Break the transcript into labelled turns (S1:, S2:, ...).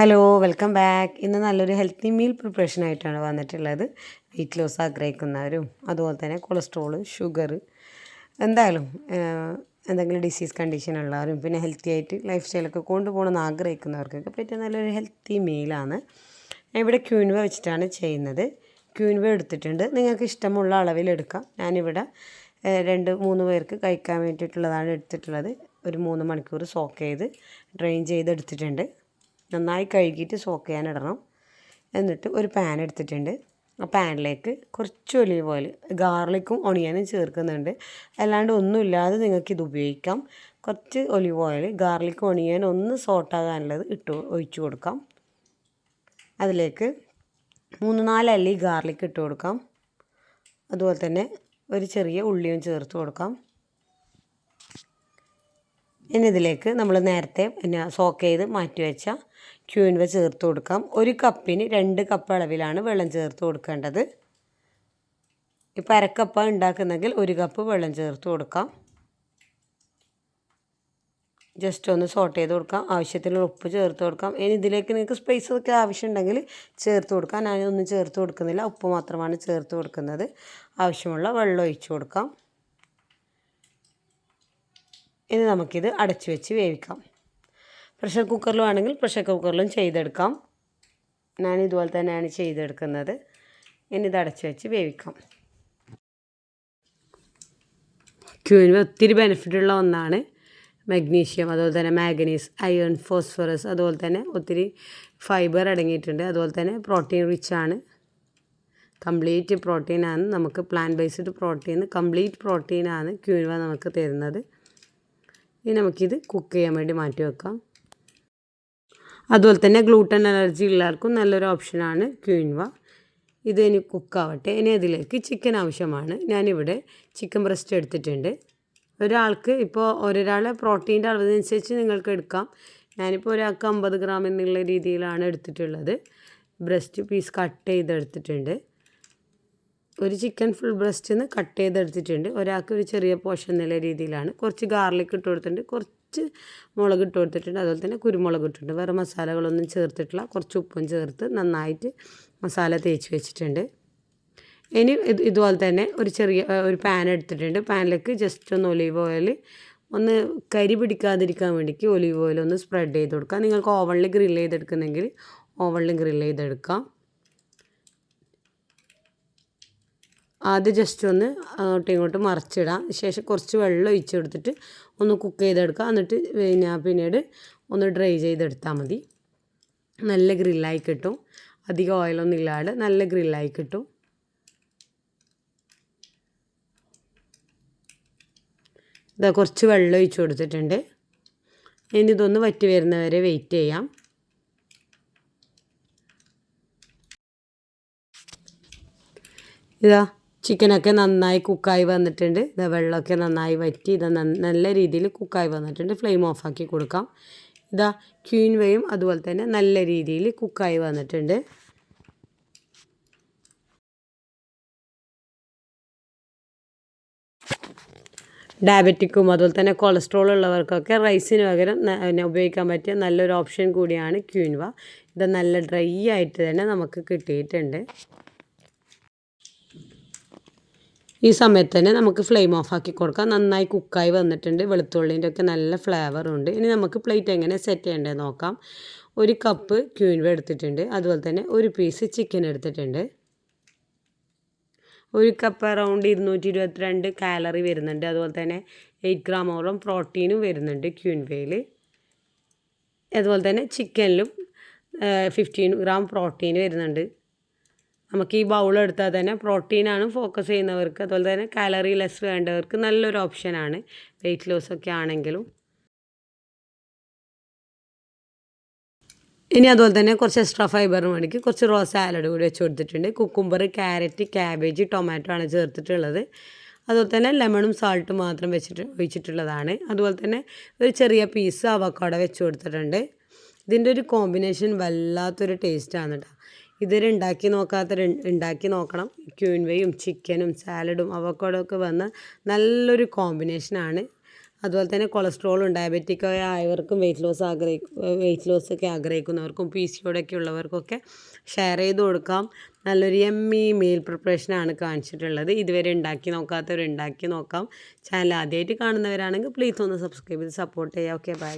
S1: Hello welcome back ഇന്ന് നല്ലൊരു healthy meal preparation ആയിട്ടാണ് വന്നിട്ടുള്ളത്. വെയിറ്റ് ലോസ് ആഗ്രഹിക്കുന്നവരും അതുപോലെ തന്നെ കൊളസ്ട്രോൾ ഷുഗർ എന്തായാലും എന്തെങ്കിലും ഡിസീസ് കണ്ടീഷൻ ഉള്ളവരും പിന്നെ ഹെൽത്തി ആയിട്ട് ലൈഫ് സ്റ്റൈലൊക്കെ കൊണ്ടുപോകണമെന്ന് ആഗ്രഹിക്കുന്നവർക്കൊക്കെ പറ്റിയ നല്ലൊരു ഹെൽത്തി മീലാണ് ഇവിടെ ക്യൂൻവ വെച്ചിട്ടാണ് ചെയ്യുന്നത്. ക്യൂൻവ എടുത്തിട്ടുണ്ട്. നിങ്ങൾക്ക് ഇഷ്ടമുള്ള അളവിലെടുക്കാം ഞാനിവിടെ ഏഹ്, രണ്ട് മൂന്ന് പേർക്ക് കഴിക്കാൻ വേണ്ടിയിട്ടുള്ളതാണ് എടുത്തിട്ടുള്ളത്. ഒരു മൂന്ന് മണിക്കൂർ സോക്ക് ചെയ്ത് ഡ്രെയിൻ ചെയ്ത് എടുത്തിട്ടുണ്ട് നന്നായി കഴുകിയിട്ട് സോക്ക് ചെയ്യാൻ ഇടണം എന്നിട്ട് ഒരു പാൻ എടുത്തിട്ടുണ്ട്. ആ പാനിലേക്ക് കുറച്ച് ഒലിവ് ഓയിൽ ഗാർലിക്കും ഒണിയനും ചേർക്കുന്നുണ്ട്. അല്ലാണ്ട് ഒന്നുമില്ലാതെ നിങ്ങൾക്ക് ഇത് ഉപയോഗിക്കാം. കുറച്ച് ഒലിവ് ഓയിൽ ഗാർലിക്കും ഒണിയനും ഒന്ന് സോട്ടാകാനുള്ളത് ഇട്ട് ഒഴിച്ചു കൊടുക്കാം. അതിലേക്ക് മൂന്ന് നാല് അല്ലി ഗാർലിക് ഇട്ട് കൊടുക്കാം. അതുപോലെ തന്നെ ഒരു ചെറിയ ഉള്ളിയും ചേർത്ത് കൊടുക്കാം. ഇനി ഇതിലേക്ക് നമ്മൾ നേരത്തെ പിന്നെ സോക്ക് ചെയ്ത് മാറ്റി വെച്ച ക്യൂൻവ ചേർത്ത് കൊടുക്കാം. ഒരു കപ്പിന് രണ്ട് കപ്പ് അളവിലാണ് വെള്ളം ചേർത്ത് കൊടുക്കേണ്ടത്. ഇപ്പോൾ അരക്കപ്പ ഉണ്ടാക്കുന്നെങ്കിൽ ഒരു കപ്പ് വെള്ളം ചേർത്ത് കൊടുക്കാം. ജസ്റ്റ് ഒന്ന് സോട്ട് ചെയ്ത് കൊടുക്കാം. ആവശ്യത്തിനുള്ള ഉപ്പ് ചേർത്ത് കൊടുക്കാം. ഇനി ഇതിലേക്ക് നിങ്ങൾക്ക് സ്പൈസ് ഒക്കെ ആവശ്യമുണ്ടെങ്കിൽ ചേർത്ത് കൊടുക്കാം. ഞാനൊന്നും ചേർത്ത് കൊടുക്കുന്നില്ല. ഉപ്പ് മാത്രമാണ് ചേർത്ത് കൊടുക്കുന്നത്. ആവശ്യമുള്ള വെള്ളം ഒഴിച്ചു കൊടുക്കാം. ഇനി നമുക്കിത് അടച്ചു വെച്ച് വേവിക്കാം. പ്രഷർ കുക്കറിലും ആണെങ്കിൽ പ്രഷർ കുക്കറിലും ചെയ്തെടുക്കാം. ഞാൻ ഇതുപോലെ തന്നെയാണ് ചെയ്തെടുക്കുന്നത്. ഇനി ഇത് അടച്ചു വെച്ച് വേവിക്കാം. ക്യൂവിന് ഒത്തിരി ബെനിഫിറ്റുള്ള ഒന്നാണ് മഗ്നീഷ്യം അതുപോലെ തന്നെ മാഗ്നീസ് അയൺ ഫോസ്ഫറസ് അതുപോലെ തന്നെ ഒത്തിരി ഫൈബർ അടങ്ങിയിട്ടുണ്ട്. അതുപോലെ തന്നെ പ്രോട്ടീൻ റിച്ച് ആണ്. കംപ്ലീറ്റ് പ്രോട്ടീനാണ് നമുക്ക് പ്ലാന്റ് ബേസ്ഡ് പ്രോട്ടീൻ കംപ്ലീറ്റ് പ്രോട്ടീനാണ് ക്യൂനുവ നമുക്ക് തരുന്നത്. ഇനി നമുക്കിത് കുക്ക് ചെയ്യാൻ വേണ്ടി മാറ്റി വെക്കാം. അതുപോലെ തന്നെ ഗ്ലൂട്ടൻ അലർജി ഉള്ളവർക്കും നല്ലൊരു ഓപ്ഷനാണ് ക്യൂൻവ ഇത് ഇനി കുക്കാവട്ടെ ഇനി അതിലേക്ക് ചിക്കൻ ആവശ്യമാണ്. ഞാനിവിടെ ചിക്കൻ ബ്രസ്റ്റ് എടുത്തിട്ടുണ്ട്. ഒരാൾക്ക് ഇപ്പോൾ ഒരാളെ പ്രോട്ടീന്റെ അളവിനനുസരിച്ച് നിങ്ങൾക്ക് എടുക്കാം. ഞാനിപ്പോൾ ഒരാൾക്ക് അമ്പത് ഗ്രാം എന്നുള്ള രീതിയിലാണ് എടുത്തിട്ടുള്ളത്. ബ്രസ്റ്റ് പീസ് കട്ട് ചെയ്തെടുത്തിട്ടുണ്ട്. ഒരു ചിക്കൻ ഫുൾ ബ്രസ്റ്റിൽ നിന്ന് കട്ട് ചെയ്തെടുത്തിട്ടുണ്ട്. ഒരാൾക്ക് ഒരു ചെറിയ പോഷൻ എന്നുള്ള രീതിയിലാണ്. കുറച്ച് ഗാർലിക് ഇട്ട് കൊടുത്തിട്ടുണ്ട്. കുറച്ച് മുളക് ഇട്ട് കൊടുത്തിട്ടുണ്ട്. അതുപോലെ തന്നെ കുരുമുളക് ഇട്ടിട്ടുണ്ട് വേറെ മസാലകളൊന്നും ചേർത്തിട്ടില്ല. കുറച്ച് ഉപ്പും ചേർത്ത് നന്നായിട്ട് മസാല തേച്ച് വെച്ചിട്ടുണ്ട്. ഇനി ഇത് ഇതുപോലെ തന്നെ ഒരു ചെറിയ ഒരു പാൻ എടുത്തിട്ടുണ്ട്. പാനിലേക്ക് ജസ്റ്റ് ഒന്ന് ഒലീവ് ഓയിൽ ഒന്ന് കരി പിടിക്കാതിരിക്കാൻ വേണ്ടിക്ക് ഒലീവ് ഓയിൽ ഒന്ന് സ്പ്രെഡ് ചെയ്ത് കൊടുക്കാം. നിങ്ങൾക്ക് ഓവണിൽ ഗ്രില്ല് ചെയ്തെടുക്കുന്നെങ്കിൽ ഓവണിൽ ഗ്രില്ല് ചെയ്തെടുക്കാം. ആദ്യം ജസ്റ്റ് ഒന്ന് അങ്ങോട്ടും ഇങ്ങോട്ടും മറിച്ചിടാം. ശേഷം കുറച്ച് വെള്ളം ഒഴിച്ച് കൊടുത്തിട്ട് ഒന്ന് കുക്ക് ചെയ്തെടുക്കുക എന്നിട്ട് പിന്നെ പിന്നീട് ഒന്ന് ഡ്രൈ ചെയ്തെടുത്താൽ മതി. നല്ല ഗ്രില്ലായി കിട്ടും. അധികം ഓയിലൊന്നും ഇല്ലാതെ നല്ല ഗ്രില്ലായി കിട്ടും. ഇതാ കുറച്ച് വെള്ളം ഒഴിച്ച് കൊടുത്തിട്ടുണ്ട്. ഇനി ഇതൊന്ന് വറ്റി വരുന്നവരെ വെയിറ്റ് ചെയ്യാം. ഇതാ ചിക്കനൊക്കെ നന്നായി കുക്കായി വന്നിട്ടുണ്ട്. ഇതാ വെള്ളമൊക്കെ നന്നായി വറ്റി ഇത് നല്ല രീതിയിൽ കുക്കായി വന്നിട്ടുണ്ട്. ഫ്ലെയിം ഓഫാക്കി കൊടുക്കാം. ഇതാ ക്യൂൻവയും അതുപോലെ തന്നെ നല്ല രീതിയിൽ കുക്കായി വന്നിട്ടുണ്ട്. ഡയബറ്റിക്കും അതുപോലെ തന്നെ കൊളസ്ട്രോൾ ഉള്ളവർക്കൊക്കെ റൈസിന് പകരം ഉപയോഗിക്കാൻ പറ്റിയ നല്ലൊരു ഓപ്ഷൻ കൂടിയാണ് ക്യൂൻവ. ഇത് നല്ല ഡ്രൈ ആയിട്ട് തന്നെ നമുക്ക് കിട്ടിയിട്ടുണ്ട്. ഈ സമയത്ത് തന്നെ നമുക്ക് ഫ്ലെയിം ഓഫ് ആക്കി കൊടുക്കാം. നന്നായി കുക്കായി വന്നിട്ടുണ്ട്. വെളുത്തുള്ളിന്റെ ഒക്കെ നല്ല ഫ്ലേവർ ഉണ്ട്. ഇനി നമുക്ക് പ്ലേറ്റ് എങ്ങനെ സെറ്റ് ചെയ്യേണ്ടത് നോക്കാം. ഒരു കപ്പ് ക്യൂൻവ എടുത്തിട്ടുണ്ട്. അതുപോലെ തന്നെ ഒരു പീസ് ചിക്കൻ എടുത്തിട്ടുണ്ട്. ഒരു കപ്പ് അറൗണ്ട് ഇരുന്നൂറ്റി ഇരുപത്തിരണ്ട് കാലറി വരുന്നുണ്ട്. അതുപോലെ തന്നെ എയ്റ്റ് ഗ്രാമോളം പ്രോട്ടീനും വരുന്നുണ്ട് ക്യൂൻവയിൽ അതുപോലെ തന്നെ ചിക്കനിലും ഫിഫ്റ്റീൻ ഗ്രാം പ്രോട്ടീൻ വരുന്നുണ്ട്. നമുക്ക് ഈ ബൗൾ എടുത്താൽ തന്നെ പ്രോട്ടീനാണ് ഫോക്കസ് ചെയ്യുന്നവർക്ക് അതുപോലെ തന്നെ കാലറി ലെസ് വേണ്ടവർക്ക് നല്ലൊരു ഓപ്ഷനാണ് വെയിറ്റ് ലോസ് ഒക്കെ ആണെങ്കിലും. ഇനി അതുപോലെ തന്നെ കുറച്ച് എക്സ്ട്രാ ഫൈബർ വേണമെങ്കിൽ കുറച്ച് റോ സാലഡ് കൂടി വെച്ച് കൊടുത്തിട്ടുണ്ട്. കുക്കുംബർ ക്യാരറ്റ് ക്യാബേജ് ടൊമാറ്റോ ആണ് ചേർത്തിട്ടുള്ളത്. അതുപോലെ തന്നെ ലെമണും സാൾട്ടും മാത്രം വെച്ചിട്ട് ഒഴിച്ചിട്ടുള്ളതാണ്. അതുപോലെ തന്നെ ഒരു ചെറിയ പീസ് അവക്കാട വെച്ച് കൊടുത്തിട്ടുണ്ട്. ഇതിന്റെ ഒരു കോമ്പിനേഷൻ വല്ലാത്തൊരു ടേസ്റ്റാണ് കേട്ടോ ഇതുവരെ ഉണ്ടാക്കി നോക്കാത്തവർ ഉണ്ടാക്കി നോക്കണം. ക്യൂൻവയും ചിക്കനും സാലഡും അവക്കോടൊക്കെ വന്ന നല്ലൊരു കോമ്പിനേഷനാണ് അതുപോലെ തന്നെ കൊളസ്ട്രോളും ഡയബറ്റിക് ആയവർക്കും വെയിറ്റ് ലോസ് ആഗ്രഹിക്കും വെയിറ്റ് ലോസ് ഒക്കെ ആഗ്രഹിക്കുന്നവർക്കും പി സി ഒക്കെ ഉള്ളവർക്കൊക്കെ ഷെയർ ചെയ്ത് കൊടുക്കാം. നല്ലൊരു എമ്മി മീൽ പ്രിപ്പറേഷനാണ് കാണിച്ചിട്ടുള്ളത്. ഇതുവരെ ഉണ്ടാക്കി നോക്കാത്തവർ ഉണ്ടാക്കി നോക്കാം. ചാനൽ ആദ്യമായിട്ട് കാണുന്നവരാണെങ്കിൽ പ്ലീസ് ഒന്ന് സബ്സ്ക്രൈബ് ചെയ്ത് സപ്പോർട്ട് ചെയ്യാം ഓക്കെ ബൈ